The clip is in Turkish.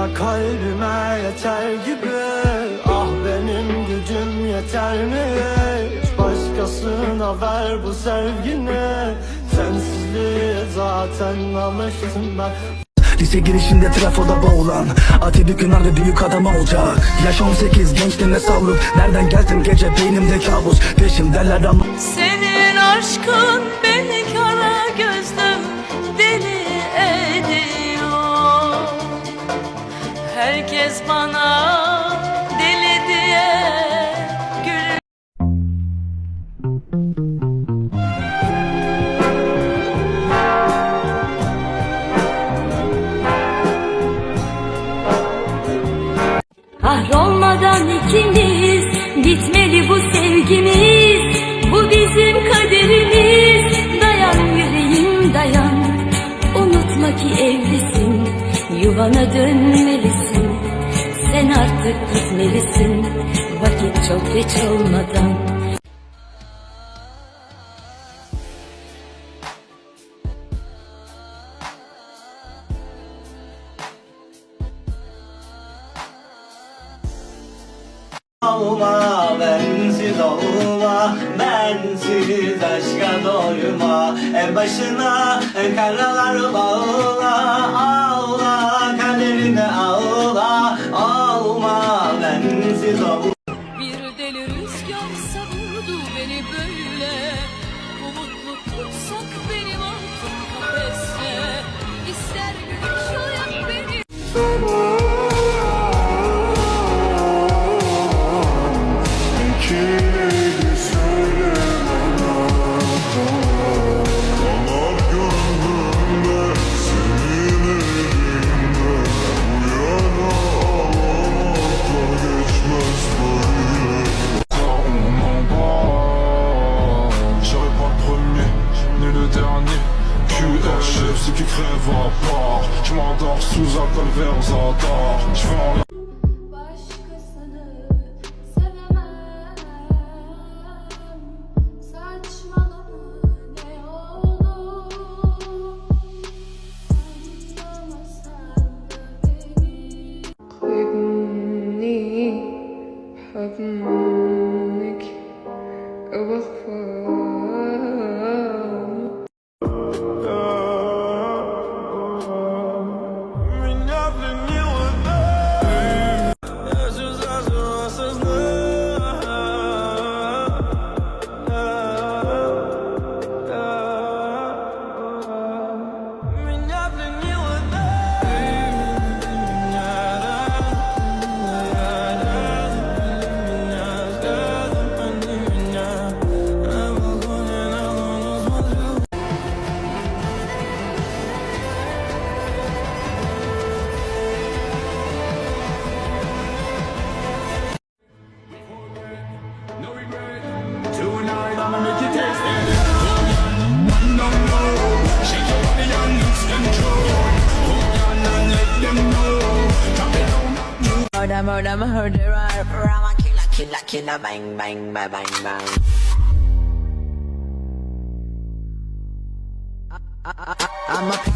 Ama kalbime yeter gibi. Ah benim gücüm yeter mi? Başkasına ver bu sevgini. Sensizliğe zaten alıştım ben. Lise girişinde trafoda boğulan Atatürk Yunan büyük adam olacak. Yaş 18 gençliğine savruk Nereden geldim? Gece beynimde kabus. Peşimdeler ama Senin aşkın beni kara gözlüm Herkes bana deli diye gülüyor. Kahrolmadan ikimiz Bitmeli bu sevgimiz. Bu bizim kaderimiz. Dayan yüreğim dayan. Unutma ki evlisin Yuvana dönmelisin Sen artık gitmelisin. Vakit çok geç olmadan. Olma bensiz olma Bensiz aşka doyma. En başına karalar bağla Ağla kaderine ağla Bir deli rüzgar savurdu beni böyle ceux qui crèvent à part. Je m'endors sous un vers Zadar Je vais en Murder, murder, murderer I'm a killer, killer, killer Bang, bang, bang, bang, bang I'm a